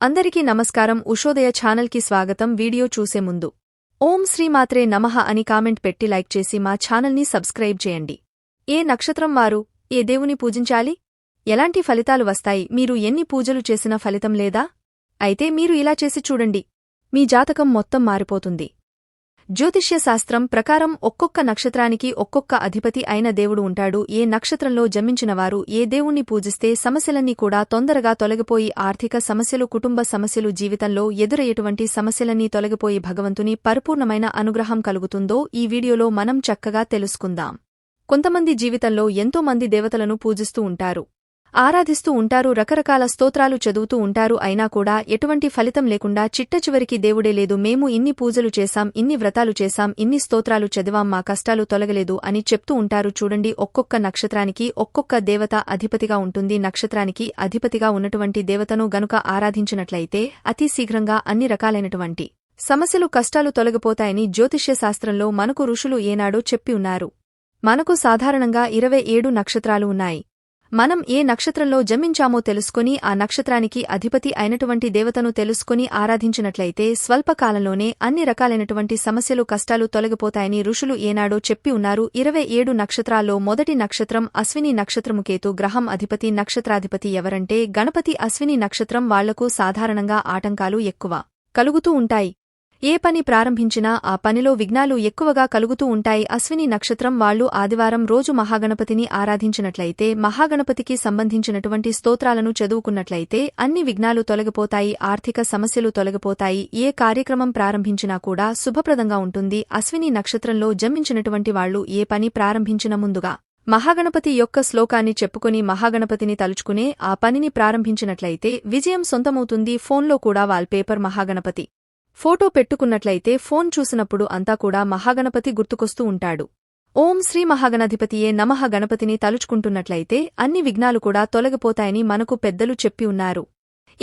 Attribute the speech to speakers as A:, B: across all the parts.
A: అందరికీ నమస్కారం. ఉషోదయ ఛానల్కి స్వాగతం. వీడియో చూసే ముందు ఓం శ్రీమాత్రే నమః అని కామెంట్ పెట్టి లైక్ చేసి మా ఛానల్ని సబ్స్క్రైబ్ చేయండి. ఏ నక్షత్రం వారు? ఏ దేవుని పూజించాలి? ఎలాంటి ఫలితాలు వస్తాయి? మీరు ఎన్ని పూజలు చేసినా ఫలితం లేదా? అయితే మీరు ఇలా చేసి చూడండి. మీ జాతకం మొత్తం మారిపోతుంది. జ్యోతిష్యశాస్త్రం ప్రకారం ఒక్కొక్క నక్షత్రానికి ఒక్కొక్క అధిపతి అయిన దేవుడు ఉంటాడు. ఏ నక్షత్రంలో జమించినవారు ఏ దేవుణ్ణి పూజిస్తే సమస్యలన్నీ కూడా తొందరగా తొలగిపోయి ఆర్థిక సమస్యలు కుటుంబ సమస్యలు జీవితంలో ఎదురయ్యేటువంటి సమస్యలన్నీ తొలగిపోయి భగవంతుని పరిపూర్ణమైన అనుగ్రహం కలుగుతుందో ఈ వీడియోలో మనం చక్కగా తెలుసుకుందాం. కొంతమంది జీవితంలో ఎంతో మంది దేవతలను పూజిస్తూ ఉంటారు. ఆరాధిస్తూ ఉంటారు రకరకాల స్తోత్రాలు చదువుతూ ఉంటారు అయినా కూడా ఎటువంటి ఫలితం లేకుండా చిట్టచివరికి దేవుడే లేదు మేము ఇన్ని పూజలు చేశాం ఇన్ని వ్రతాలు చేశాం ఇన్ని స్తోత్రాలు చదివాం మా కష్టాలు తొలగలేదు అని చెప్తూ ఉంటారు. చూడండి ఒక్కొక్క నక్షత్రానికి ఒక్కొక్క దేవత అధిపతిగా ఉంటుంది. నక్షత్రానికి అధిపతిగా ఉన్నటువంటి దేవతను గనుక ఆరాధించినట్లయితే అతి శీఘ్రంగా అన్ని రకాలైనటువంటి సమస్యలు కష్టాలు తొలగిపోతాయని జ్యోతిష్య శాస్త్రంలో మనకు ఋషులు ఏనాడో చెప్పి ఉన్నారు. మనకు సాధారణంగా ఇరవై ఏడు నక్షత్రాలు ఉన్నాయి. మనం ఏ నక్షత్రంలో జన్మించామో తెలుసుకుని ఆ నక్షత్రానికి అధిపతి అయినటువంటి దేవతను తెలుసుకుని ఆరాధించినట్లయితే స్వల్పకాలంలోనే అన్ని రకాలైనటువంటి సమస్యలు కష్టాలు తొలగిపోతాయని ఋషులు ఏనాడో చెప్పి ఉన్నారు. ఇరవై ఏడు నక్షత్రాల్లో మొదటి నక్షత్రం అశ్విని నక్షత్రము కేతు. గ్రహం అధిపతి నక్షత్రాధిపతి ఎవరంటే గణపతి. అశ్విని నక్షత్రం వాళ్ళకు సాధారణంగా ఆటంకాలు ఎక్కువ కలుగుతూ ఉంటాయి. ఏ పని ప్రారంభించినా ఆ పనిలో విఘ్నాలు ఎక్కువగా కలుగుతూ ఉంటాయి. అశ్విని నక్షత్రం వాళ్ళు ఆదివారం రోజు మహాగణపతిని ఆరాధించినట్లయితే మహాగణపతికి సంబంధించినటువంటి స్తోత్రాలను చదువుకున్నట్లయితే అన్ని విఘ్నాలు తొలగిపోతాయి ఆర్థిక సమస్యలు తొలగిపోతాయి. ఏ కార్యక్రమం ప్రారంభించినా కూడా శుభప్రదంగా ఉంటుంది. అశ్విని నక్షత్రంలో జన్మించినటువంటి వాళ్ళు ఏ పని ప్రారంభించిన ముందుగా మహాగణపతి యొక్క శ్లోకాన్ని చెప్పుకుని మహాగణపతిని తలుచుకునే ఆ పనిని ప్రారంభించినట్లయితే విజయం సొంతమవుతుంది. ఫోన్లో కూడా వాల్పేపర్ మహాగణపతి. ఫోటో పెట్టుకున్నట్లయితే ఫోన్ చూసినప్పుడు అంతా కూడా మహాగణపతి గుర్తుకొస్తూ ఉంటాడు. ఓం శ్రీ మహాగణాధిపతియే నమః గణపతిని తలుచుకుంటున్నట్లయితే అన్ని విఘ్నాలు కూడా తొలగిపోతాయని మనకు పెద్దలు చెప్పి ఉన్నారు.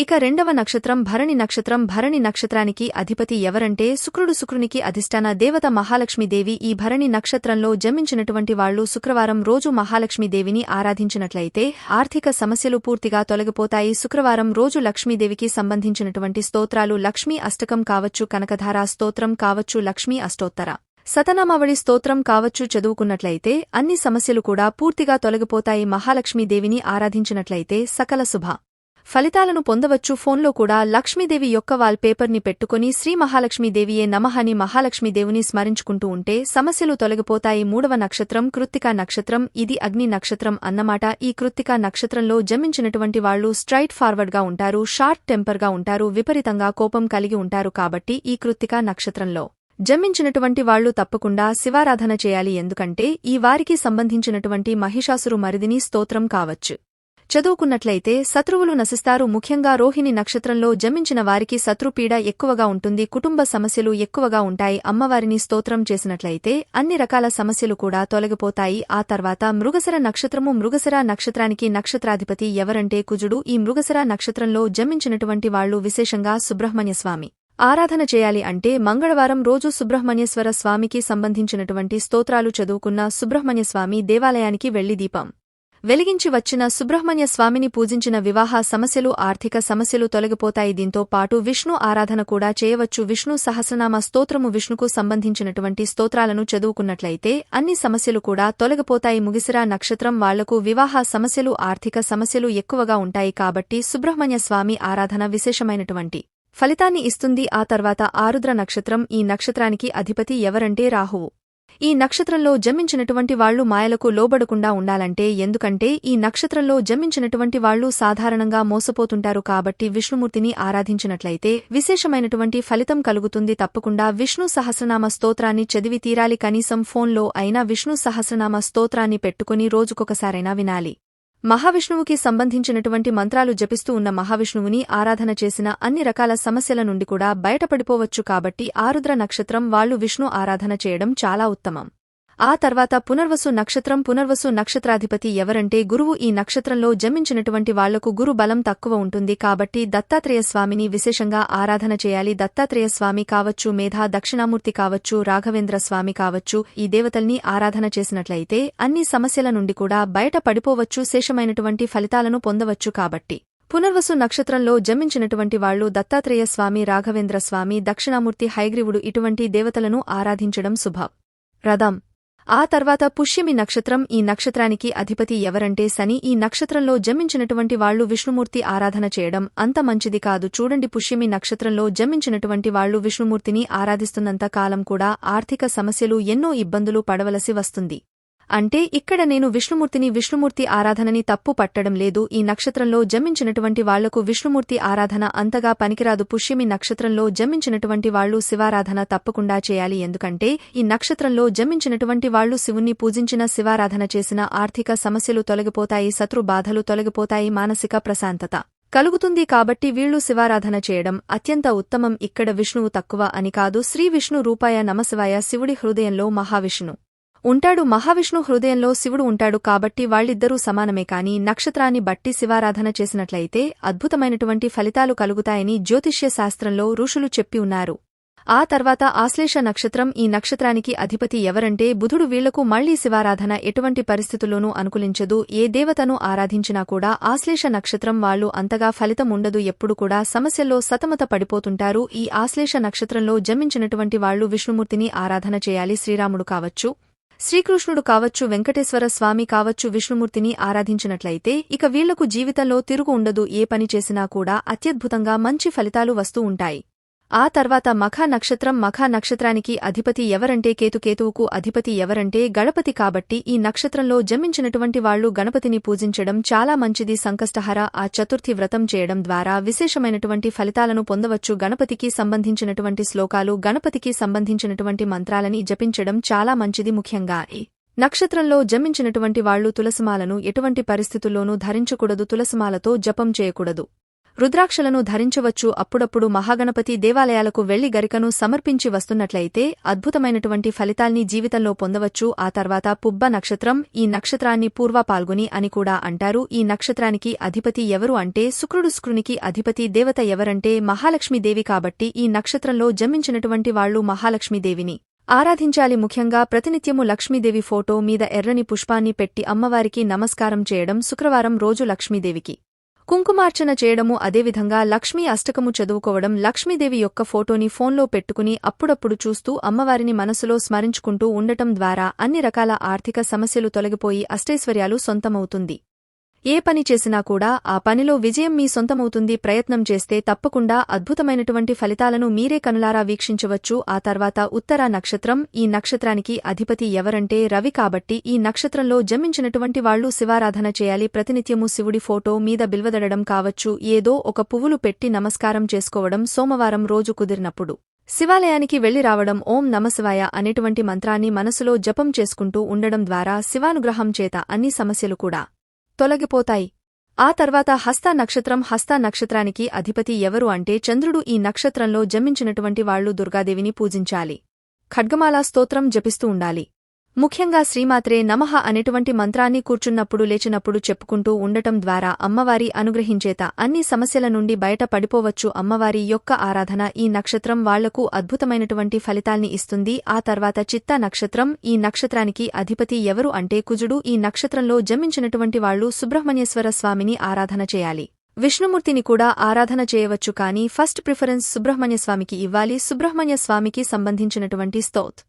A: ఇక రెండవ నక్షత్రం భరణి నక్షత్రం. భరణి నక్షత్రానికి అధిపతి ఎవరంటే శుక్రుడు. శుక్రునికి అధిష్టాన దేవత మహాలక్ష్మీదేవి. ఈ భరణి నక్షత్రంలో జమించినటువంటి వాళ్ళు శుక్రవారం రోజు మహాలక్ష్మీదేవిని ఆరాధించినట్లయితే ఆర్థిక సమస్యలు పూర్తిగా తొలగిపోతాయి. శుక్రవారం రోజు లక్ష్మీదేవికి సంబంధించినటువంటి స్తోత్రాలు లక్ష్మీ అష్టకం కావచ్చు కనకధారా స్తోత్రం కావచ్చు లక్ష్మీ అష్టోత్తర. సతనామావళి స్తోత్రం కావచ్చు చదువుకున్నట్లయితే అన్ని సమస్యలు కూడా పూర్తిగా తొలగిపోతాయి. మహాలక్ష్మీదేవిని ఆరాధించినట్లయితే సకల శుభ. ఫలితాలను పొందవచ్చు. ఫోన్లో కూడా లక్ష్మీదేవి యొక్క వాల్ పేపర్ని పెట్టుకుని శ్రీ మహాలక్ష్మీదేవియే నమహని మహాలక్ష్మీదేవిని స్మరించుకుంటూ ఉంటే సమస్యలు తొలగిపోతాయి. మూడవ నక్షత్రం కృత్తికా నక్షత్రం. ఇది అగ్ని నక్షత్రం అన్నమాట. ఈ కృత్తికా నక్షత్రంలో జమించినటువంటి వాళ్ళు స్ట్రైట్ ఫార్వర్డ్గా ఉంటారు షార్ట్ టెంపర్గా ఉంటారు విపరీతంగా కోపం కలిగి ఉంటారు కాబట్టి ఈ కృత్తికా నక్షత్రంలో జన్మించినటువంటి వాళ్ళు తప్పకుండా శివారాధన చేయాలి. ఎందుకంటే ఈ వారికి సంబంధించినటువంటి మహిషాసురు మరిదిని స్తోత్రం కావచ్చు. చదువుకున్నట్లయితే శత్రువులు నశిస్తారు. ముఖ్యంగా రోహిణి నక్షత్రంలో జమించిన వారికి శత్రుపీడ ఎక్కువగా ఉంటుంది. కుటుంబ సమస్యలు ఎక్కువగా ఉంటాయి. అమ్మవారిని స్తోత్రం చేసినట్లయితే అన్ని రకాల సమస్యలు కూడా తొలగిపోతాయి. ఆ తర్వాత మృగసర నక్షత్రము. మృగసర నక్షత్రానికి నక్షత్రాధిపతి ఎవరంటే కుజుడు. ఈ మృగసర నక్షత్రంలో జమించినటువంటి వాళ్ళు విశేషంగా సుబ్రహ్మణ్యస్వామి ఆరాధన చేయాలి అంటే మంగళవారం రోజు సుబ్రహ్మణ్యేశ్వర స్వామికి సంబంధించినటువంటి స్తోత్రాలు చదువుకున్న సుబ్రహ్మణ్యస్వామి దేవాలయానికి వెళ్ళి దీపం. వెలిగించి వచ్చిన సుబ్రహ్మణ్య స్వామిని పూజించిన వివాహ సమస్యలు ఆర్థిక సమస్యలు తొలగిపోతాయి. దీంతో పాటు విష్ణు ఆరాధన కూడా చేయవచ్చు. విష్ణు సహస్రనామ స్తోత్రము విష్ణుకు సంబంధించినటువంటి స్తోత్రాలను చదువుకున్నట్లయితే అన్ని సమస్యలు కూడా తొలగిపోతాయి. ముగిసిరా నక్షత్రం వాళ్ళకు వివాహ సమస్యలు ఆర్థిక సమస్యలు ఎక్కువగా ఉంటాయి కాబట్టి సుబ్రహ్మణ్య స్వామి ఆరాధన విశేషమైనటువంటి ఫలితాన్ని ఇస్తుంది. ఆ తర్వాత ఆరుద్ర నక్షత్రం. ఈ నక్షత్రానికి అధిపతి ఎవరంటే రాహువు. ఈ నక్షత్రంలో జమించినటువంటి వాళ్ళు మాయలకు లోబడకుండా ఉండాలంటే ఎందుకంటే ఈ నక్షత్రంలో జమించినటువంటి వాళ్ళు సాధారణంగా మోసపోతుంటారు కాబట్టి విష్ణుమూర్తిని ఆరాధించినట్లయితే విశేషమైనటువంటి ఫలితం కలుగుతుంది. తప్పకుండా విష్ణు సహస్రనామ స్తోత్రాన్ని చదివి తీరాలి. కనీసం ఫోన్లో అయినా విష్ణు సహస్రనామ స్తోత్రాన్ని పెట్టుకుని రోజుకొకసారైనా వినాలి. మహావిష్ణువుకి సంబంధించినటువంటి మంత్రాలు జపిస్తూ ఉన్న మహావిష్ణువుని ఆరాధన చేసిన అన్ని రకాల సమస్యల నుండి కూడా బయటపడిపోవచ్చు కాబట్టి ఆరుద్ర నక్షత్రం వాళ్ళు విష్ణు ఆరాధన చేయడం చాలా ఉత్తమం. ఆ తర్వాత పునర్వసు నక్షత్రం పునర్వసు నక్షత్రాధిపతి ఎవరంటే గురువు ఈ నక్షత్రంలో జమించినటువంటి వాళ్ళకు గురు బలం తక్కువ ఉంటుంది కాబట్టి దత్తాత్రేయ స్వామిని విశేషంగా ఆరాధన చేయాలి. దత్తాత్రేయ స్వామి కావచ్చు మేధా దక్షిణామూర్తి కావచ్చు రాఘవేంద్ర స్వామి కావచ్చు ఈ దేవతల్ని ఆరాధన చేసినట్లయితే అన్ని సమస్యల నుండి కూడా బయట పడిపోవచ్చు శేషమైనటువంటి ఫలితాలను పొందవచ్చు కాబట్టి. పునర్వసు నక్షత్రంలో జమించినటువంటి వాళ్ళు దత్తాత్రేయ స్వామి రాఘవేంద్ర స్వామి దక్షిణామూర్తి హైగ్రీవుడు ఇటువంటి దేవతలను ఆరాధించడం శుభం. రథం ఆ తర్వాత పుష్యమి నక్షత్రం ఈ నక్షత్రానికి అధిపతి ఎవరంటే శని. ఈ నక్షత్రంలో జమించినటువంటి వాళ్ళు విష్ణుమూర్తి ఆరాధన చేయడం అంత మంచిది కాదు. చూడండి పుష్యమి నక్షత్రంలో జమించినటువంటి వాళ్ళు విష్ణుమూర్తిని ఆరాధిస్తున్నంత కాలం కూడా ఆర్థిక సమస్యలు ఎన్నో ఇబ్బందులు పడవలసి వస్తుంది. అంటే ఇక్కడ నేను విష్ణుమూర్తిని విష్ణుమూర్తి ఆరాధనని తప్పు పట్టడం లేదు. ఈ నక్షత్రంలో జమించినటువంటి వాళ్ళకు విష్ణుమూర్తి ఆరాధన అంతగా పనికిరాదు. పుష్యమి నక్షత్రంలో జమించినటువంటి వాళ్ళు శివారాధన తప్పకుండా చేయాలి. ఎందుకంటే ఈ నక్షత్రంలో జమించినటువంటి వాళ్ళు శివుణ్ణి పూజించిన శివారాధన చేసిన ఆర్థిక సమస్యలు తొలగిపోతాయి శత్రు బాధలు తొలగిపోతాయి మానసిక ప్రశాంతత కలుగుతుంది కాబట్టి వీళ్ళు శివారాధన చేయడం అత్యంత ఉత్తమం. ఇక్కడ విష్ణువు తక్కువ అని కాదు. శ్రీ విష్ణు రూపాయ నమశివాయ శివుడి హృదయంలో మహావిష్ణు. ఉంటాడు మహావిష్ణు హృదయంలో శివుడు ఉంటాడు కాబట్టి వాళ్ళిద్దరూ సమానమే కాని నక్షత్రాన్ని బట్టి శివారాధన చేసినట్లయితే అద్భుతమైనటువంటి ఫలితాలు కలుగుతాయని జ్యోతిష్య శాస్త్రంలో ఋషులు చెప్పి ఉన్నారు. ఆ తర్వాత ఆశ్లేష నక్షత్రం ఈ నక్షత్రానికి అధిపతి ఎవరంటే బుధుడు వీళ్ళకు మళ్ళీ శివారాధన ఎటువంటి పరిస్థితుల్లోనూ అనుకూలించదు. ఏ దేవతను ఆరాధించినా కూడా ఆశ్లేష నక్షత్రం వాళ్ళు అంతగా ఫలితం ఉండదు. ఎప్పుడు కూడా సమస్యల్లో సతమత పడిపోతుంటారు. ఈ ఆశ్లేష నక్షత్రంలో జన్మించినటువంటి వాళ్ళు విష్ణుమూర్తిని ఆరాధన చేయాలి. శ్రీరాముడు కావచ్చు శ్రీకృష్ణుడు కావచ్చు వెంకటేశ్వర స్వామి కావచ్చు విష్ణుమూర్తిని ఆరాధించినట్లయితే ఇక వీళ్ళకు జీవితంలో తిరుగు ఉండదు ఏ పని చేసినా కూడా అత్యద్భుతంగా మంచి ఫలితాలు వస్తూ ఉంటాయి. ఆ తర్వాత మఖా నక్షత్రం మఖా నక్షత్రానికి అధిపతి ఎవరంటే కేతుకేతువుకు అధిపతి ఎవరంటే గణపతి కాబట్టి ఈ నక్షత్రంలో జమించినటువంటి వాళ్ళు గణపతిని పూజించడం చాలా మంచిది. సంకష్టహర ఆ చతుర్థి వ్రతం చేయడం ద్వారా విశేషమైనటువంటి ఫలితాలను పొందవచ్చు. గణపతికి సంబంధించినటువంటి శ్లోకాలు గణపతికి సంబంధించినటువంటి మంత్రాలని జపించడం చాలా మంచిది ముఖ్యంగా. ఈ నక్షత్రంలో జమించినటువంటి వాళ్ళు తులసిమాలను ఎటువంటి పరిస్థితుల్లోనూ ధరించకూడదు. తులసిమాలతో జపం చేయకూడదు. రుద్రాక్షలను ధరించవచ్చు. అప్పుడప్పుడు మహాగణపతి దేవాలయాలకు వెళ్ళి గరికను సమర్పించి వస్తున్నట్లయితే అద్భుతమైనటువంటి ఫలితాల్ని జీవితంలో పొందవచ్చు. ఆ తర్వాత పుబ్బ నక్షత్రం ఈ నక్షత్రాన్ని పూర్వ పాల్గొని అని కూడా అంటారు. ఈ నక్షత్రానికి అధిపతి ఎవరు అంటే శుక్రుడు. శుక్రునికి అధిపతి దేవత ఎవరంటే మహాలక్ష్మీదేవి కాబట్టి ఈ నక్షత్రంలో జన్మించినటువంటి వాళ్ళు మహాలక్ష్మీదేవిని. ఆరాధించాలి ముఖ్యంగా ప్రతినిత్యము లక్ష్మీదేవి ఫోటో మీద ఎర్రని పుష్పాన్ని పెట్టి అమ్మవారికి నమస్కారం చేయడం శుక్రవారం రోజు లక్ష్మీదేవికి. కుంకుమార్చన చేయడము అదేవిధంగా లక్ష్మీ అష్టకము చదువుకోవడం లక్ష్మీదేవి యొక్క ఫోటోని ఫోన్లో పెట్టుకుని అప్పుడప్పుడు చూస్తూ అమ్మవారిని మనసులో స్మరించుకుంటూ ఉండటం ద్వారా అన్ని రకాల ఆర్థిక సమస్యలు తొలగిపోయి అష్టైశ్వర్యాలు సొంతమవుతుంది. ఏ పని చేసినా కూడా ఆ పనిలో విజయం మీ సొంతమవుతుంది ప్రయత్నం చేస్తే తప్పకుండా అద్భుతమైనటువంటి ఫలితాలను మీరే కనులారా వీక్షించవచ్చు. ఆ తర్వాత ఉత్తర నక్షత్రం. ఈ నక్షత్రానికి అధిపతి ఎవరంటే రవి కాబట్టి ఈ నక్షత్రంలో జన్మించినటువంటి వాళ్ళు శివారాధన చేయాలి. ప్రతినిత్యము శివుడి ఫోటో మీద బిల్వదడడం కావచ్చు. ఏదో ఒక పువ్వులు పెట్టి నమస్కారం చేసుకోవడం సోమవారం రోజు కుదిరినప్పుడు. శివాలయానికి వెళ్ళి రావడం ఓం నమశివాయ అనేటువంటి మంత్రాన్ని మనసులో జపం చేసుకుంటూ ఉండడం ద్వారా శివానుగ్రహం చేత అన్ని సమస్యలు కూడా తొలగిపోతాయి. ఆ తర్వాత హస్త నక్షత్రం హస్త నక్షత్రానికి అధిపతి ఎవరు అంటే చంద్రుడు ఈ నక్షత్రంలో జమించినటువంటి వాళ్ళు దుర్గాదేవిని పూజించాలి. ఖడ్గమాలా స్తోత్రం జపిస్తూ ఉండాలి. ముఖ్యంగా శ్రీమాత్రే నమః అనేటువంటి మంత్రాన్ని కూర్చున్నప్పుడు లేచినప్పుడు చెప్పుకుంటూ ఉండటం ద్వారా అమ్మవారి అనుగ్రహించేత అన్ని సమస్యల నుండి బయట పడిపోవచ్చు అమ్మవారి యొక్క ఆరాధన ఈ నక్షత్రం వాళ్ళకు అద్భుతమైనటువంటి ఫలితాల్ని ఇస్తుంది. ఆ తర్వాత చిత్త నక్షత్రం. ఈ నక్షత్రానికి అధిపతి ఎవరు అంటే కుజుడు. ఈ నక్షత్రంలో జమించినటువంటి వాళ్ళు సుబ్రహ్మణ్యేశ్వర స్వామిని ఆరాధన చేయాలి. విష్ణుమూర్తిని కూడా ఆరాధన చేయవచ్చు కానీ ఫస్ట్ ప్రిఫరెన్స్ సుబ్రహ్మణ్యస్వామికి ఇవ్వాలి. సుబ్రహ్మణ్యస్వామికి సంబంధించినటువంటి స్తోత్.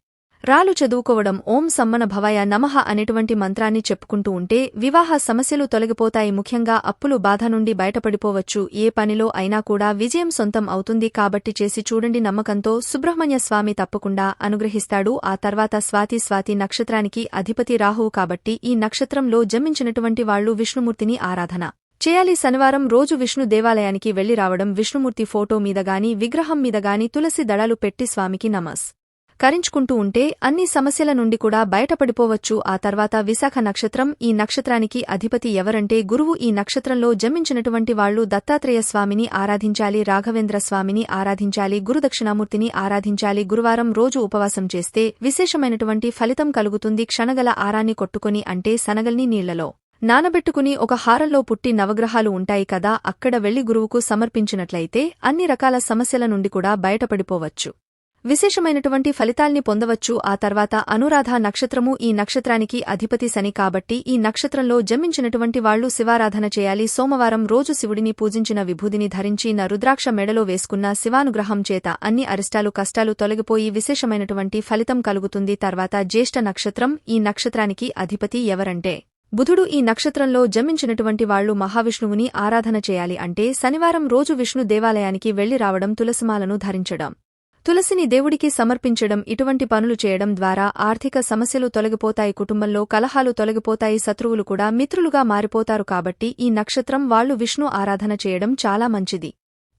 A: రాలు చదువుకోవడం ఓం సమ్మన భవయ నమః అనేటువంటి మంత్రాన్ని చెప్పుకుంటూ ఉంటే వివాహ సమస్యలు తొలగిపోతాయి ముఖ్యంగా అప్పులు బాధ నుండి బయటపడిపోవచ్చు. ఏ పనిలో అయినా కూడా విజయం సొంతం అవుతుంది కాబట్టి చేసి చూడండి నమ్మకంతో సుబ్రహ్మణ్య స్వామి తప్పకుండా అనుగ్రహిస్తాడు. ఆ తర్వాత స్వాతి స్వాతి నక్షత్రానికి అధిపతి రాహువు కాబట్టి ఈ నక్షత్రంలో జన్మించినటువంటి వాళ్ళు విష్ణుమూర్తిని ఆరాధన చేయాలి. శనివారం రోజు విష్ణు దేవాలయానికి వెళ్ళి రావడం విష్ణుమూర్తి ఫోటో మీదగాని విగ్రహం మీదగాని తులసి దళాలు పెట్టి స్వామికి నమస్ కరించుకుంటూ ఉంటే అన్ని సమస్యల నుండి కూడా బయటపడిపోవచ్చు. ఆ తర్వాత విశాఖ నక్షత్రం ఈ నక్షత్రానికి అధిపతి ఎవరంటే గురువు. ఈ నక్షత్రంలో జన్మించినటువంటి వాళ్ళు దత్తాత్రేయ స్వామిని ఆరాధించాలి రాఘవేంద్ర స్వామిని ఆరాధించాలి గురుదక్షిణామూర్తిని ఆరాధించాలి. గురువారం రోజు ఉపవాసం చేస్తే విశేషమైనటువంటి ఫలితం కలుగుతుంది. క్షణగల ఆరాన్ని కొట్టుకుని అంటే శనగల్ని నీళ్ళలో నానబెట్టుకుని ఒక హారంలో పుట్టి నవగ్రహాలు ఉంటాయి కదా అక్కడ వెళ్ళి గురువుకు సమర్పించినట్లయితే అన్ని రకాల సమస్యల నుండి కూడా బయటపడిపోవచ్చు. విశేషమైనటువంటి ఫలితాల్ని పొందవచ్చు. ఆ తర్వాత అనురాధ నక్షత్రము ఈ నక్షత్రానికి అధిపతి శని కాబట్టి ఈ నక్షత్రంలో జన్మించినటువంటి వాళ్ళు శివారాధన చేయాలి. సోమవారం రోజు శివుడిని పూజించిన విభూదిని ధరించి రుద్రాక్ష మెడలో వేసుకున్న శివానుగ్రహం చేత అన్ని అరిష్టాలు కష్టాలు తొలగిపోయి విశేషమైనటువంటి ఫలితం కలుగుతుంది. తర్వాత జ్యేష్ఠ నక్షత్రం ఈ నక్షత్రానికి అధిపతి ఎవరంటే? బుధుడు ఈ నక్షత్రంలో జన్మించినటువంటి వాళ్ళు మహావిష్ణువుని ఆరాధన చేయాలి అంటే శనివారం రోజు విష్ణు దేవాలయానికి వెళ్ళి రావడం తులసిమాలను ధరించడం. తులసిని దేవుడికి సమర్పించడం ఇటువంటి పనులు చేయడం ద్వారా ఆర్థిక సమస్యలు తొలగిపోతాయి కుటుంబంలో కలహాలు తొలగిపోతాయి శత్రువులు కూడా మిత్రులుగా మారిపోతారు కాబట్టి ఈ నక్షత్రం వాళ్ళు విష్ణు ఆరాధన చేయడం చాలా మంచిది.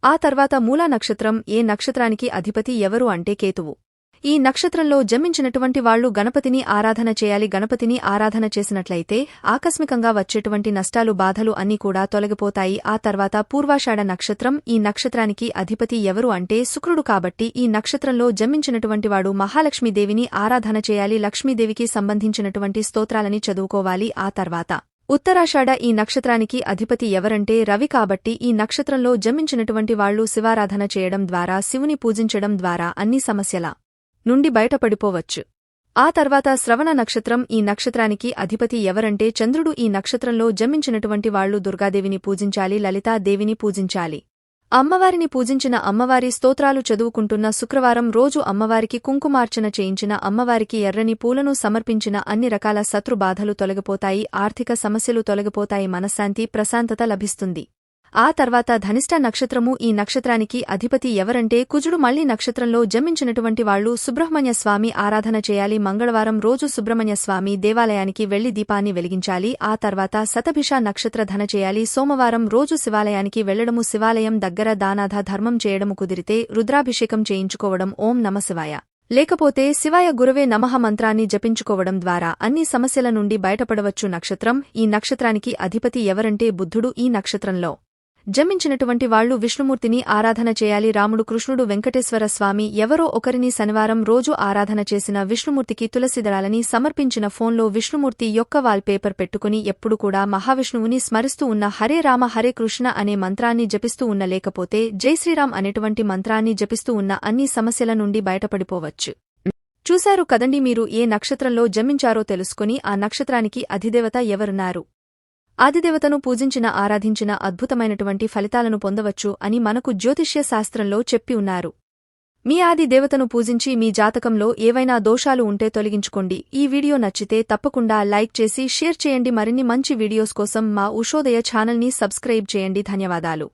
A: ఆ తర్వాత మూలా నక్షత్రం ఏ నక్షత్రానికి అధిపతి ఎవరు అంటే కేతువు. ఈ నక్షత్రంలో జమించినటువంటి వాళ్ళు గణపతిని ఆరాధన చేయాలి గణపతిని ఆరాధన చేసినట్లయితే ఆకస్మికంగా వచ్చేటువంటి నష్టాలు బాధలు అన్నీ కూడా తొలగిపోతాయి. ఆ తర్వాత పూర్వాషాఢ నక్షత్రం ఈ నక్షత్రానికి అధిపతి ఎవరు అంటే శుక్రుడు కాబట్టి ఈ నక్షత్రంలో జమించినటువంటివాడు మహాలక్ష్మీదేవిని ఆరాధన చేయాలి లక్ష్మీదేవికి సంబంధించినటువంటి స్తోత్రాలని చదువుకోవాలి. ఆ తర్వాత ఉత్తరాషాఢ ఈ నక్షత్రానికి అధిపతి ఎవరంటే రవి కాబట్టి ఈ నక్షత్రంలో జమించినటువంటి వాళ్ళు శివారాధన చేయడం ద్వారా శివుని పూజించడం ద్వారా అన్ని సమస్యల నుండి బయటపడిపోవచ్చు. ఆ తర్వాత శ్రవణ నక్షత్రం ఈ నక్షత్రానికి అధిపతి ఎవరంటే చంద్రుడు ఈ నక్షత్రంలో జమించినటువంటి వాళ్ళు దుర్గాదేవిని పూజించాలి లలితాదేవిని పూజించాలి. అమ్మవారిని పూజించిన అమ్మవారి స్తోత్రాలు చదువుకుంటున్న శుక్రవారం రోజు అమ్మవారికి కుంకుమార్చన చేయించిన అమ్మవారికి ఎర్రని పూలను సమర్పించిన అన్ని రకాల శత్రుబాధలు తొలగిపోతాయి ఆర్థిక సమస్యలు తొలగిపోతాయి మనశ్శాంతి ప్రశాంతత లభిస్తుంది. ఆ తర్వాత ధనిష్ట నక్షత్రము ఈ నక్షత్రానికి అధిపతి ఎవరంటే కుజుడు మళ్ళీ నక్షత్రంలో జమించినటువంటి వాళ్ళు సుబ్రహ్మణ్య స్వామి ఆరాధన చేయాలి. మంగళవారం రోజు సుబ్రహ్మణ్య స్వామి దేవాలయానికి వెళ్ళి దీపాన్ని వెలిగించాలి. ఆ తర్వాత శతభిష నక్షత్ర ధన చేయాలి. సోమవారం రోజు శివాలయానికి వెళ్ళడము శివాలయం దగ్గర దానాధ ధర్మం చేయడము కుదిరితే రుద్రాభిషేకం చేయించుకోవడం ఓం నమశివాయ లేకపోతే శివాయ గురువే నమః మంత్రాన్ని జపించుకోవడం ద్వారా అన్ని సమస్యల నుండి బయటపడవచ్చు నక్షత్రం. ఈ నక్షత్రానికి అధిపతి ఎవరంటే బుద్ధుడు ఈ నక్షత్రంలో. జమించినటువంటి వాళ్ళు విష్ణుమూర్తిని ఆరాధన చేయాలి. రాముడు కృష్ణుడు వెంకటేశ్వర స్వామి ఎవరో ఒకరిని శనివారం రోజు ఆరాధన చేసిన విష్ణుమూర్తికి తులసిదళాలని సమర్పించిన ఫోన్లో విష్ణుమూర్తి యొక్క వాల్ పేపర్ పెట్టుకుని ఎప్పుడు కూడా మహావిష్ణువుని స్మరిస్తూ ఉన్న హరే రామ హరే కృష్ణ అనే మంత్రాన్ని జపిస్తూ ఉన్న లేకపోతే జై శ్రీరామ్ అనేటువంటి మంత్రాన్ని జపిస్తూ ఉన్న అన్ని సమస్యల నుండి బయటపడిపోవచ్చు. చూశారు కదండి మీరు ఏ నక్షత్రంలో జమించారో తెలుసుకుని ఆ నక్షత్రానికి అధిదేవత ఎవరున్నారు? ఆదిదేవతను పూజించిన ఆరాధించిన అద్భుతమైనటువంటి ఫలితాలను పొందవచ్చు అని మనకు జ్యోతిష్య శాస్త్రంలో చెప్పి ఉన్నారు. మీ ఆది దేవతను పూజించి మీ జాతకంలో ఏవైనా దోషాలు ఉంటే తొలగించుకోండి. ఈ వీడియో నచ్చితే తప్పకుండా లైక్ చేసి షేర్ చేయండి. మరిన్ని మంచి వీడియోస్ కోసం మా ఉషోదయ ఛానల్ని సబ్స్క్రైబ్ చేయండి. ధన్యవాదాలు.